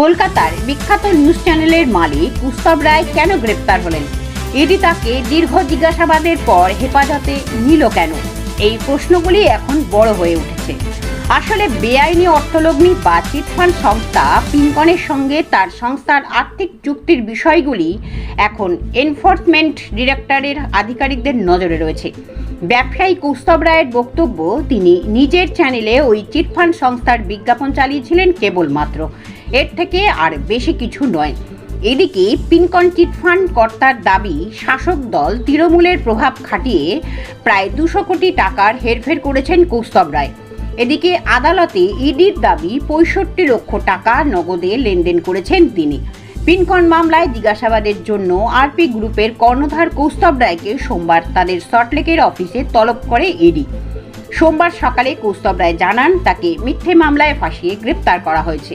কলকাতার বিখ্যাত নিউজ চ্যানেলের মালিক উস্তব রায় কেন গ্রেপ্তার হলেন? ইডি তাকে দীর্ঘ জিজ্ঞাসাবাদের পর হেফাজতে নিল কেন? এই প্রশ্নগুলি এখন বড় হয়ে উঠেছে। আসলে বেআইনি অর্থলগ্নি বা চিটফান্ড সংস্থা পিঙ্কনের সঙ্গে তার সংস্থার আর্থিক চুক্তির বিষয়গুলি এখন এনফোর্সমেন্ট ডিরেক্টরের আধিকারিকদের নজরে রয়েছে। ব্যবসায়ী কৌস্তব রায়ের বক্তব্য, তিনি নিজের চ্যানেলে ওই চিটফান্ড সংস্থার বিজ্ঞাপন চালিয়েছিলেন কেবলমাত্র। এর থেকে আর বেশি কিছু নয়। এদিকে পিনকন চিটফান্ড কর্তার দাবি, শাসক দল তৃণমূলের প্রভাব খাটিয়ে প্রায় দুশো কোটি টাকার হেরফের করেছেন কৌস্তব রায়। এদিকে আদালতে ইডির দাবি, পঁয়ষট্টি লক্ষ টাকা নগদে লেনদেন করেছেন তিনি। পিনকন মামলায় জিজ্ঞাসাবাদের জন্য আরপি গ্রুপের কর্ণধার কৌস্তব রায়কে সোমবার তাদের সল্টলেকের অফিসে তলব করে ইডি। সোমবার সকালে কৌস্তব রায় জানান, তাকে মিথ্যে মামলায় ফাঁসিয়ে গ্রেপ্তার করা হয়েছে।